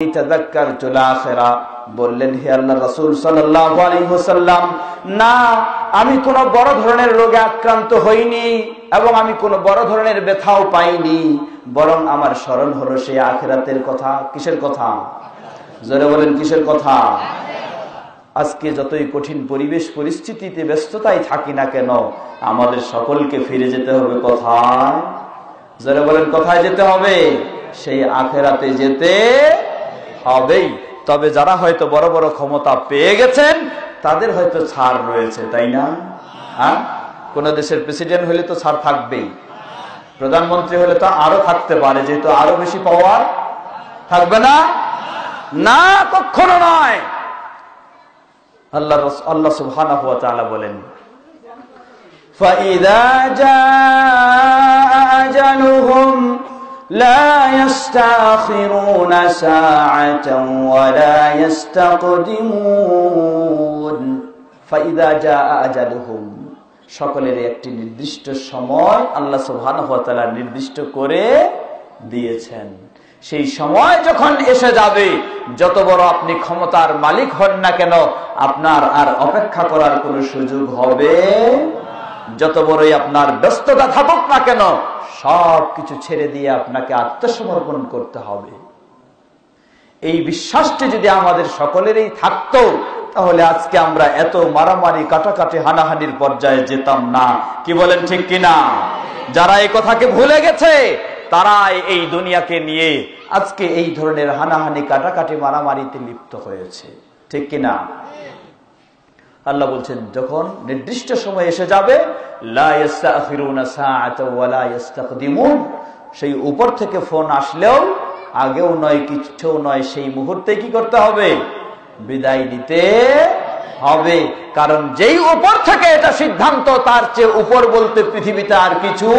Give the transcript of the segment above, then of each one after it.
আমি কোন বড় ধরনের রোগে আক্রান্ত হইনি এবং আমি কোন বড় ধরনের ব্যথাও পাইনি। বরং আমার স্মরণ হলো সেই আখেরাতের কথা। কিসের কথা? জোরে বলেন, কিসের কথা? আজকে যতই কঠিন পরিবেশ পরিস্থিতিতে ব্যস্ততায় থাকি না কেন, আমাদের সকলকে ফিরে যেতে হবে কোথায়? যারা বলেন, কোথায় যেতে হবে? সেই আখেরাতে যেতে হবেই তবে যারা হয়তো বড় বড় ক্ষমতা পেয়ে গেছেন তাদের হয়তো ছাড় রয়েছে তাই না হ্যাঁ কোন দেশের প্রেসিডেন্ট হলে তো ছাড় থাকবেই প্রধানমন্ত্রী হলে তো আরো থাকতে পারে যেহেতু আরো বেশি পাওয়ার থাকবে না না কখনো নয় আল্লাহ আল্লাহ সুবহানাহু ওয়া তাআলা বলেন فإذا جاء أجلهم لا يستأخرون ساعة ولا يستقدمون فإذا جاء أجلهم সকলের একটি নির্দিষ্ট সময় আল্লাহ সুবহানাহু ওয়া তাআলা নির্দিষ্ট করে দিয়েছেন সেই সময় যখন এসে যাবে যত বড় আপনি ক্ষমতার মালিক হন না কেন আপনার আর অপেক্ষা করার কোনো সুযোগ হবে যত বড়ই আপনার ব্যস্ততা থাকুক না কেন সব কিছু ছেড়ে দিয়ে আপনাকে আত্মসমর্পণ করতে হবে। এই বিশ্বাসটি যদি আমাদের সকলেরই থাকতো, তাহলে আজকে আমরা এত মারামারি, কাটাকাটি, হানাহানির পর্যায়ে যেতাম না। কি বলেন ঠিক কিনা? যারা এই কথাকে ভুলে গেছে, তারাই এই দুনিয়াকে নিয়ে আজকে এই ধরনের হানাহানি, কাটাকাটি, মারামারিতে লিপ্ত হয়েছে। ঠিক কিনা? আল্লাহ বলছেন, যখন নির্দিষ্ট সময় এসে যাবে সেই উপর থেকে ফোন আসলেও আগেও নয় কিছু নয়, সেই মুহূর্তে কি করতে হবে? বিদায় দিতে হবে। কারণ যেই উপর থেকে এটা সিদ্ধান্ত, তার চেয়ে উপর বলতে পৃথিবীতে আর কিছু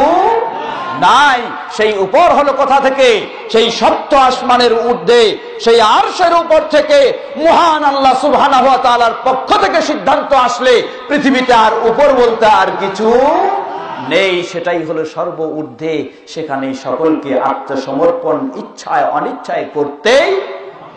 নাই, সেই উপর হলো কোথা থেকে? সেই সপ্ত আসমানের ঊর্ধ্বে, সেই আরশের উপর থেকে মহান আল্লাহ সুবহানাহু ওয়া তাআলার পক্ষ থেকে সিদ্ধান্ত আসলে, পৃথিবীতে আর উপর বলতে আর কিছু নেই। সেটাই হলো সর্ব ঊর্ধ্বে, সেখানে সকলকে আত্মসমর্পণ, ইচ্ছায়, অনিচ্ছায় করতেই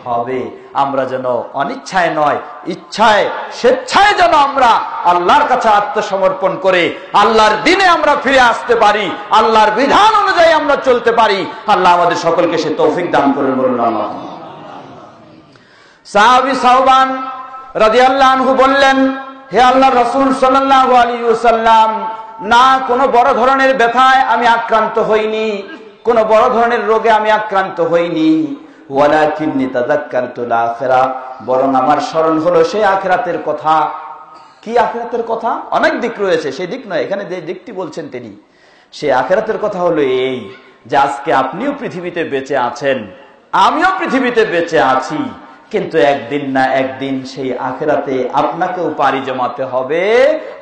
হবে। আমরা যেন অনিচ্ছায় নয়, ইচ্ছায়, স্বেচ্ছায় যেন আমরা আল্লাহর কাছে আত্মসমর্পণ করে, আল্লাহর দিনে আমরা ফিরে আসতে পারি, আল্লাহর বিধান অনুযায়ী আমরা চলতে পারি। আল্লাহ আমাদের সকলকে সে তৌফিক দান করে বলুন সাহাবি সাহবান রাজি বললেন, হে আল্লাহ রসুল সাল্লাম না কোনো বড় ধরনের ব্যথায় আমি আক্রান্ত হইনি, কোন বড় ধরনের রোগে আমি আক্রান্ত হইনি। বরং আমার স্মরণ হলো সেই কথা। কি কথা? অনেক দিক রয়েছে, সেই দিক নয়। এখানে যে দিকটি বলছেন তিনি, সেই কথা হলো এই যে আজকে আপনিও পৃথিবীতে বেঁচে আছেন, আমিও পৃথিবীতে বেঁচে আছি। কিন্তু একদিন না একদিন সেই আখেরাতে আপনাকেও পারি জমাতে হবে,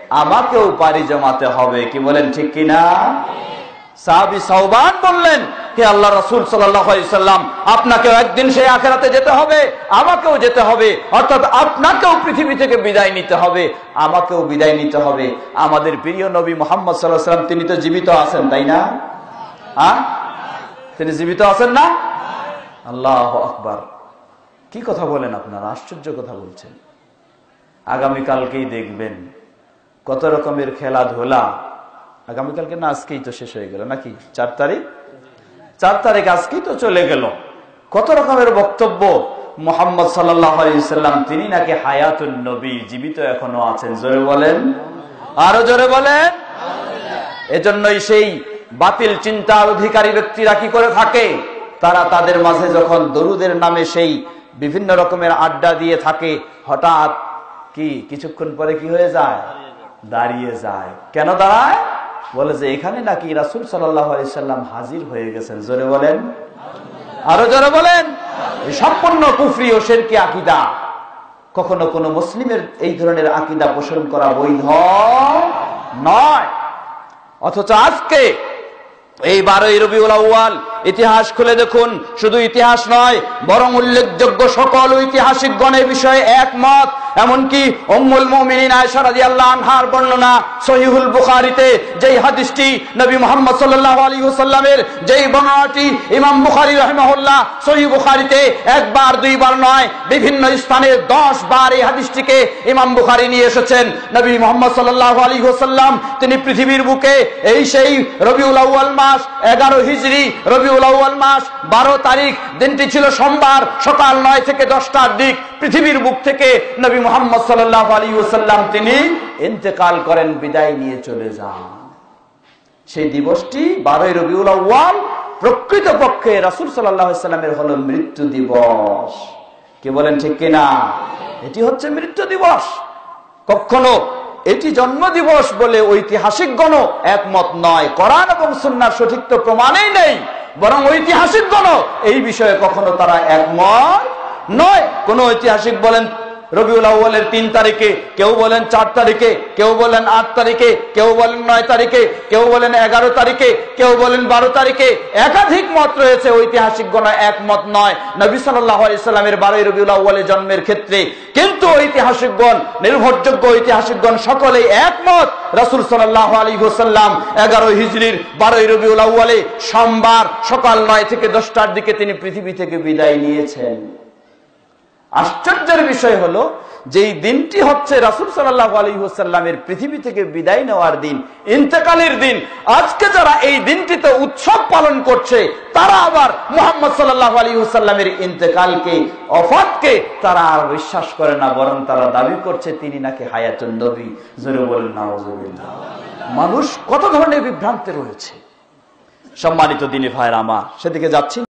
আমাকেও পারি জমাতে হবে। কি বলেন ঠিক কিনা? সাহাবি সাহবান বললেন, হে আল্লাহ রসুল সাল্লাম, আপনাকেও একদিন সেই আখেরাতে যেতে হবে, আমাকেও যেতে হবে, অর্থাৎ আপনাকেও পৃথিবী থেকে বিদায় নিতে হবে, আমাকেও বিদায় নিতে হবে। আমাদের প্রিয় নবী মোহাম্মদ সাল্লাহ তিনি তো জীবিত আছেন, তাই না? হ্যাঁ তিনি জীবিত আছেন না? আল্লাহ আকবার। কি কথা বলেন আপনারা? আশ্চর্য কথা বলছেন। আগামীকালকেই দেখবেন কত রকমের খেলাধুলা আগামীকালকে না, আজকেই তো শেষ হয়ে গেল নাকি? চার তারিখ? চার তারিখ আজকেই তো চলে গেল। কত রকমের বক্তব্য মোহাম্মদ সাল্লাম, তিনি নাকি হায়াতুল নবী, জীবিত এখনও আছেন, জোরে বলেন। আরও জোরে বলেন। এজন্যই সেই বাতিল চিন্তার অধিকারী ব্যক্তিরা কি করে থাকে? তারা তাদের মাঝে যখন দরুদের নামে সেই বিভিন্ন রকমের আড্ডা দিয়ে থাকে, হঠাৎ কি, কিছুক্ষণ পরে কি হয়ে যায়? দাঁড়িয়ে যায়। কেন দাঁড়ায়? বলে যে, এখানে নাকি রাসুল সাল্লাম হাজির হয়ে গেছেন। জোরে বলেন। আরও জোরে বলেন। সম্পূর্ণ কুফরি ও শেরকি আকিদা। কখনো কোনো মুসলিমের এই ধরনের আকিদা পোষণ করা বৈধ নয়। অথচ আজকে এই বারোই রবিউল আউ্য়াল, ইতিহাস খুলে দেখুন, শুধু ইতিহাস নয়, বরং উল্লেখযোগ্য সকল ঐতিহাসিক গণের বিষয়ে একমত। এমনকি উম্মুল মুমিনিন আয়েশা রাদিয়াল্লাহু আনহার বর্ণনা সহিহুল বুখারীতে যেই হাদিসটি নবী মুহাম্মদ সাল্লাল্লাহু আলাইহি ওয়াসাল্লামের, যেই বর্ণনাটি ইমাম বুখারী রাহিমাহুল্লাহ সহিহ বুখারীতে একবার, দুইবার নয়, বিভিন্ন স্থানে 10 বার এই হাদিসটিকে ইমাম বুখারী নিয়ে এসেছেন। নবী মুহাম্মদ সাল্লাল্লাহু আলাইহি ওয়াসাল্লাম, তিনি পৃথিবীর বুকে এই সেই রবিউল আউয়াল মাস 11 হিজরি রবিউল আউয়াল মাস 12 তারিখ, দিনটি ছিল সোমবার, সকাল নয় থেকে 10টার দিক, পৃথিবীর বুক থেকে নবী মুহাম্মদ সাল্লাল্লাহু আলাইহি ওয়াসাল্লাম তিনি ইন্তেকাল করেন, বিদায় নিয়ে চলে যান। সেই দিবসটি বারোই রবিউল আউ্য়াল প্রকৃত পক্ষে রাসুল সাল্লামের হলো মৃত্যু দিবস। কে বলেন ঠিক কিনা? এটি হচ্ছে মৃত্যু দিবস। কখনো এটি জন্ম দিবস বলে ঐতিহাসিকগণ একমত নয়। কোরআন এবং সুন্নার সঠিক তো প্রমাণেই নেই, বরং ঐতিহাসিকগণ এই বিষয়ে কখনো তারা একমত নয়। কোন ঐতিহাসিক বলেন রবিউল আউ্বালের তিন তারিখে, কেউ বলেন চার তারিখে, কেউ বলেন আট তারিখে, কেউ বলেন নয় তারিখে, কেউ বলেন এগারো তারিখে, কেউ বলেন বারো তারিখে, একাধিক মত রয়েছে একমত নয়। নবী বারোই রবিউল আউ্বালের জন্মের ক্ষেত্রে কিন্তু নির্ভরযোগ্য সকলেই একমত রাসুল সাল্লাহ আলী হোসাল্লাম এগারো হিজড়ির বারোই রবিউল আউ্বালে সোমবার সকাল নয় থেকে দশটার দিকে তিনি পৃথিবী থেকে বিদায় নিয়েছেন। আশ্চর্যের বিষয় হলো যে দিনটি হচ্ছে রাসুল সাল্লাহ আলী পৃথিবী থেকে বিদায় নেওয়ার দিন, ইন্তেকালের দিন, আজকে যারা এই দিনটিতে উৎসব পালন করছে, তারা আবার মোহাম্মদ সাল্লাহ আলী হুসাল্লামের ইন্তেকালকে, অফাতকে তারা আর বিশ্বাস করে না, বরং তারা দাবি করছে তিনি নাকি হায়াতুল নবী। জোরে বলেন মানুষ কত ধরনের বিভ্রান্তি রয়েছে। সম্মানিত দিনে ভাইয়ের আমার, সেদিকে যাচ্ছি।